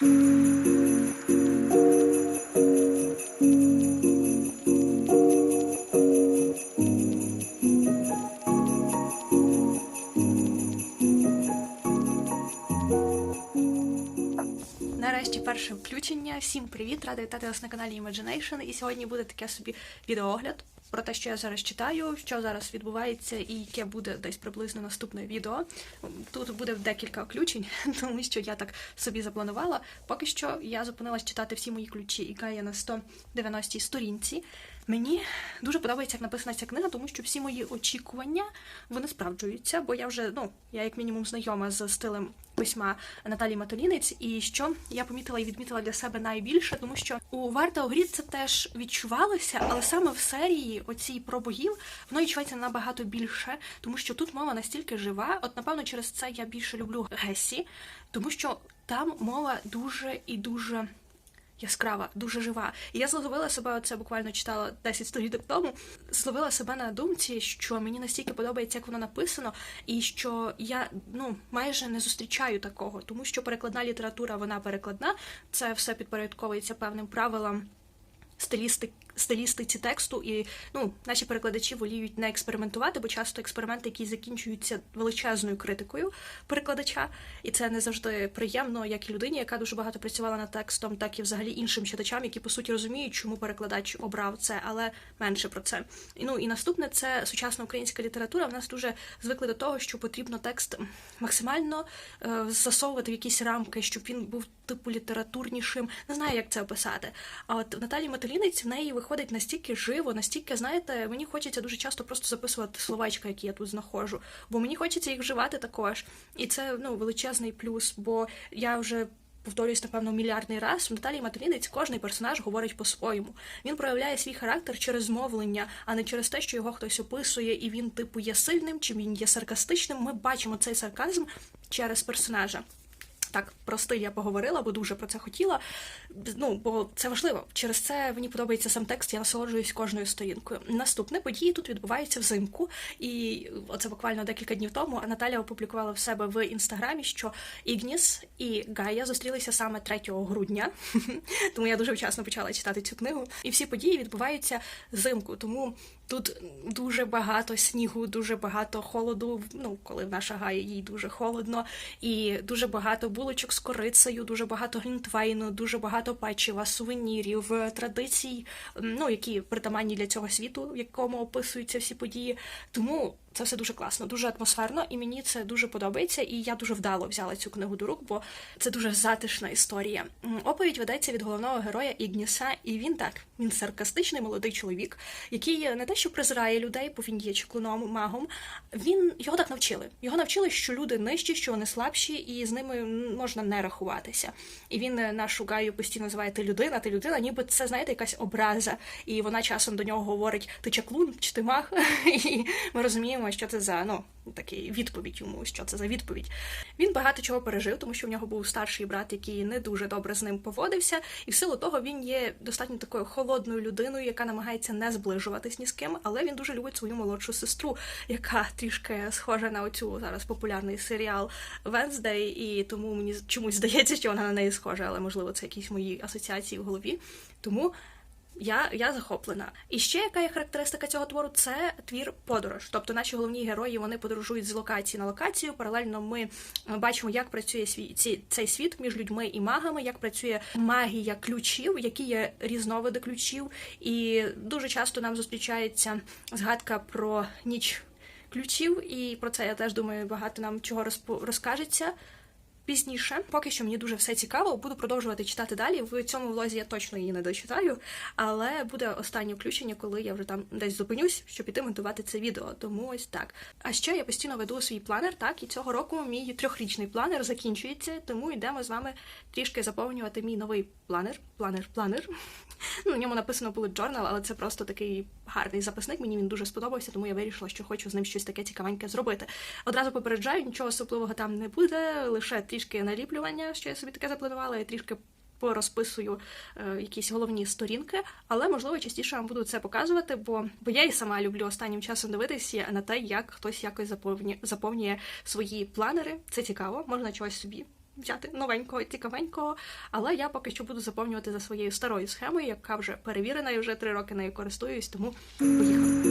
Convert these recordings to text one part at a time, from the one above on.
Нарешті перше включення. Всім привіт! Рада вітати вас на каналі Imagination. І сьогодні буде таке собі відеоогляд про те, що я зараз читаю, що зараз відбувається, і яке буде десь приблизно наступне відео. Тут буде декілька включень, тому що я так собі запланувала. Поки що я зупинилась читати всі мої ключі, яка є на 190 сторінці. Мені дуже подобається, як написана ця книга, тому що всі мої очікування вони справджуються, бо я вже ну я як мінімум знайома з стилем письма Наталії Матолінець, і що я помітила і відмітила для себе найбільше, тому що у Варта у це теж відчувалося, але саме в серії оцій про богів воно відчувається набагато більше, тому що тут мова настільки жива. От напевно через це я більше люблю Гесі, тому що там мова дуже і дуже яскрава, дуже жива. І я зловила себе, оце буквально читала 10 сторінок тому. Зловила себе на думці, що мені настільки подобається, як воно написано, і що я ну майже не зустрічаю такого, тому що перекладна література, вона перекладна, це все підпорядковується певним правилам стилістики. Стилістиці тексту, і ну наші перекладачі воліють не експериментувати, бо часто експерименти, які закінчуються величезною критикою перекладача, і це не завжди приємно, як і людині, яка дуже багато працювала над текстом, так і взагалі іншим читачам, які по суті розуміють, чому перекладач обрав це, але менше про це. І ну і наступне це сучасна українська література. В нас дуже звикли до того, що потрібно текст максимально е, засовувати в якісь рамки, щоб він був типу літературнішим. Не знаю, як це описати. А от Наталі Маталінець в неї виходить настільки живо, настільки, знаєте, мені хочеться дуже часто просто записувати словечка, які я тут знаходжу, бо мені хочеться їх вживати також. І це ну величезний плюс, бо я вже. Повторюсь, напевно, мільярдний раз в Наталії Маталінець кожний персонаж говорить по-своєму. Він проявляє свій характер через мовлення, а не через те, що його хтось описує, і він, типу, є сильним, чи він є саркастичним. Ми бачимо цей сарказм через персонажа. Так, про стиль я поговорила, бо дуже про це хотіла. Ну, бо це важливо. Через це мені подобається сам текст, я насолоджуюсь кожною сторінкою. Наступне події тут відбуваються взимку, і оце буквально декілька днів тому Наталя опублікувала в себе в інстаграмі, що Ігніс і Гая зустрілися саме 3 грудня, тому я дуже вчасно почала читати цю книгу. І всі події відбуваються взимку, тому. Тут дуже багато снігу, дуже багато холоду. Ну, коли в наша гая їй дуже холодно, і дуже багато булочок з корицею, дуже багато глінтвейну, дуже багато печива, сувенірів, традицій, ну які притаманні для цього світу, в якому описуються всі події. Тому це все дуже класно, дуже атмосферно, і мені це дуже подобається. І я дуже вдало взяла цю книгу до рук, бо це дуже затишна історія. Оповідь ведеться від головного героя Ігніса, і він так він саркастичний молодий чоловік, який не те, що презирає людей, бо він є чеклуном, магом. Він його так навчили. Його навчили, що люди нижчі, що вони слабші, і з ними можна не рахуватися. І він нашу гаю постійно називає ти людина, ти людина, ніби це знаєте якась образа. І вона часом до нього говорить: ти чаклун чи ти маг? І ми розуміємо, що це за ну такий відповідь йому, що це за відповідь. Він багато чого пережив, тому що в нього був старший брат, який не дуже добре з ним поводився, і в силу того він є достатньо такою холодною людиною, яка намагається не зближуватись ні з ким, але він дуже любить свою молодшу сестру, яка трішки схожа на оцю зараз популярний серіал Венздей, і тому мені чомусь здається, що вона на неї схожа, але можливо це якісь мої асоціації в голові. Тому. Я я захоплена. І ще яка є характеристика цього твору? Це твір подорож. Тобто наші головні герої вони подорожують з локації на локацію. Паралельно ми бачимо, як працює свій ці, цей світ між людьми і магами, як працює магія ключів, які є різновиди ключів. І дуже часто нам зустрічається згадка про ніч ключів, і про це я теж думаю, багато нам чого розкажеться. Пізніше, поки що мені дуже все цікаво, буду продовжувати читати далі. В цьому влозі я точно її не дочитаю, але буде останнє включення, коли я вже там десь зупинюсь, щоб іти монтувати це відео. Тому ось так. А ще я постійно веду свій планер, так і цього року мій трьохрічний планер закінчується, тому йдемо з вами трішки заповнювати мій новий планер. Планер, планер. Ну, на ньому написано bullet journal, але це просто такий гарний записник. Мені він дуже сподобався, тому я вирішила, що хочу з ним щось таке цікавеньке зробити. Одразу попереджаю, нічого особливого там не буде, лише трішки наліплювання, що я собі таке запланувала, і трішки порозписую е, якісь головні сторінки, але можливо частіше вам буду це показувати, бо бо я і сама люблю останнім часом дивитися на те, як хтось якось заповнює, заповнює свої планери. Це цікаво, можна чогось собі взяти новенького, цікавенького. Але я поки що буду заповнювати за своєю старою схемою, яка вже перевірена і вже три роки нею користуюсь, тому поїхали.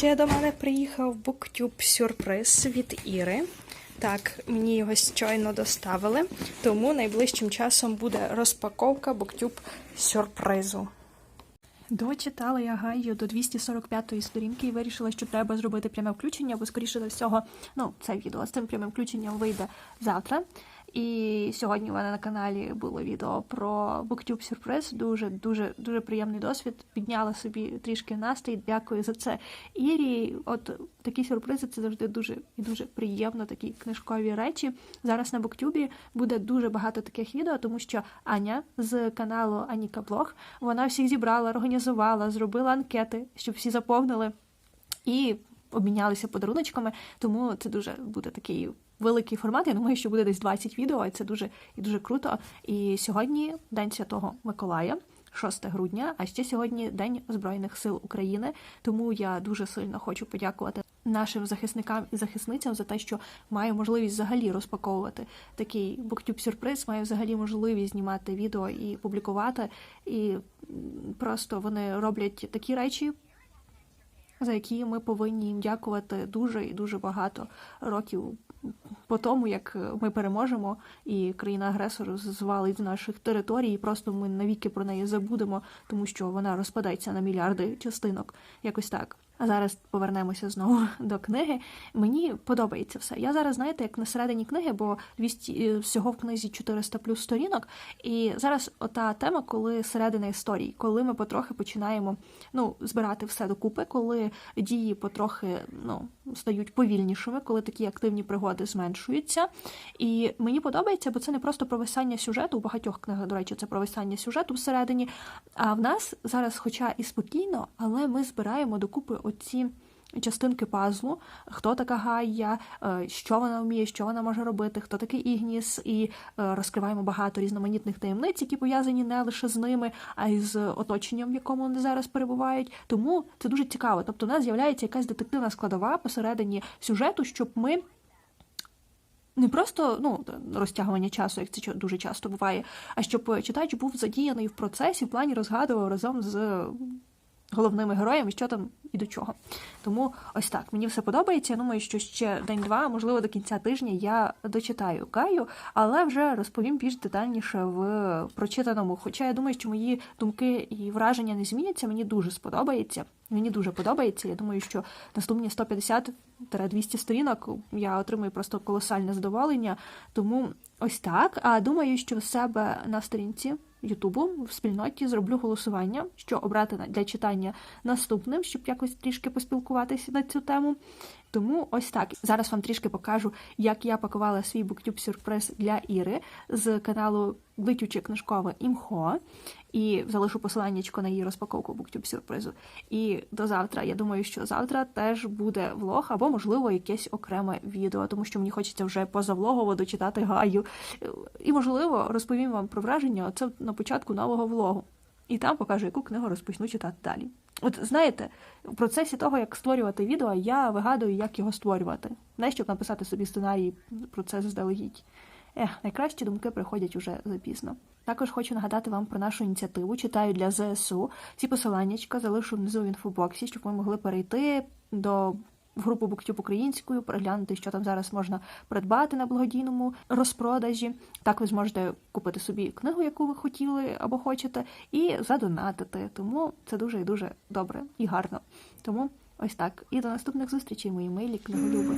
Ще до мене приїхав буктюб сюрприз від Іри. Так, мені його щойно доставили, тому найближчим часом буде розпаковка буктюб сюрпризу. Дочитала я гаю до 245-ї сторінки і вирішила, що треба зробити пряме включення, бо, скоріше за всього, ну, це відео з цим прямим включенням вийде завтра. І сьогодні у мене на каналі було відео про BookTube сюрприз. Дуже дуже дуже приємний досвід. Підняла собі трішки настрій. Дякую за це. Ірі, от такі сюрпризи це завжди дуже і дуже приємно. Такі книжкові речі. Зараз на BookTube буде дуже багато таких відео, тому що Аня з каналу Аніка Блог вона всіх зібрала, організувала, зробила анкети, щоб всі заповнили і обмінялися подаруночками. Тому це дуже буде такий великий формат. Я думаю, що буде десь 20 відео, і це дуже і дуже круто. І сьогодні День Святого Миколая. 6 грудня, а ще сьогодні День Збройних сил України. Тому я дуже сильно хочу подякувати нашим захисникам і захисницям за те, що маю можливість взагалі розпаковувати такий буктюб сюрприз, маю взагалі можливість знімати відео і публікувати. І просто вони роблять такі речі. За які ми повинні їм дякувати дуже і дуже багато років по тому, як ми переможемо, і країна-агресор звалить з наших територій, і просто ми навіки про неї забудемо, тому що вона розпадається на мільярди частинок. Якось так. А зараз повернемося знову до книги. Мені подобається все. Я зараз, знаєте, як на середині книги, бо 200, всього в книзі 400 плюс сторінок. І зараз ота тема, коли середина історії, коли ми потрохи починаємо ну, збирати все докупи, коли дії потрохи ну, стають повільнішими, коли такі активні пригоди зменшуються. І мені подобається, бо це не просто провисання сюжету. У багатьох книгах, до речі, це провисання сюжету всередині. А в нас зараз, хоча і спокійно, але ми збираємо докупи оці частинки пазлу, хто така Гайя, що вона вміє, що вона може робити, хто такий Ігніс, і розкриваємо багато різноманітних таємниць, які пов'язані не лише з ними, а й з оточенням, в якому вони зараз перебувають. Тому це дуже цікаво. Тобто, у нас з'являється якась детективна складова посередині сюжету, щоб ми. Не просто ну, розтягування часу, як це дуже часто буває, а щоб читач був задіяний в процесі, в плані розгадував разом з головними героями, що там і до чого. Тому ось так. Мені все подобається. Я думаю, що ще день-два, можливо, до кінця тижня я дочитаю Каю, але вже розповім більш детальніше в прочитаному. Хоча я думаю, що мої думки і враження не зміняться. Мені дуже сподобається. Мені дуже подобається. Я думаю, що наступні 150-200 сторінок я отримую просто колосальне задоволення. Тому ось так. А думаю, що в себе на сторінці. Ютубу в спільноті зроблю голосування, що обрати для читання наступним, щоб якось трішки поспілкуватися на цю тему. Тому ось так. Зараз вам трішки покажу, як я пакувала свій буктюб сюрприз для Іри з каналу Летюче книжкове імхо. І залишу посиланнячко на її розпаковку буктюб сюрпризу. І до завтра. Я думаю, що завтра теж буде влог, або, можливо, якесь окреме відео, тому що мені хочеться вже позавлогово дочитати гаю. І, можливо, розповім вам про враження це на початку нового влогу. І там покажу, яку книгу розпочну читати далі. От знаєте, в процесі того, як створювати відео, я вигадую, як його створювати. Не щоб написати собі сценарій про це заздалегідь. Ех, найкращі думки приходять уже запізно. Також хочу нагадати вам про нашу ініціативу. Читаю для ЗСУ. Ці посиланнячка залишу внизу в інфобоксі, щоб ви могли перейти до групу Буктюб українською, переглянути, що там зараз можна придбати на благодійному розпродажі. Так ви зможете купити собі книгу, яку ви хотіли або хочете, і задонатити. Тому це дуже і дуже добре і гарно. Тому ось так. І до наступних зустрічей, мої милі книголюби.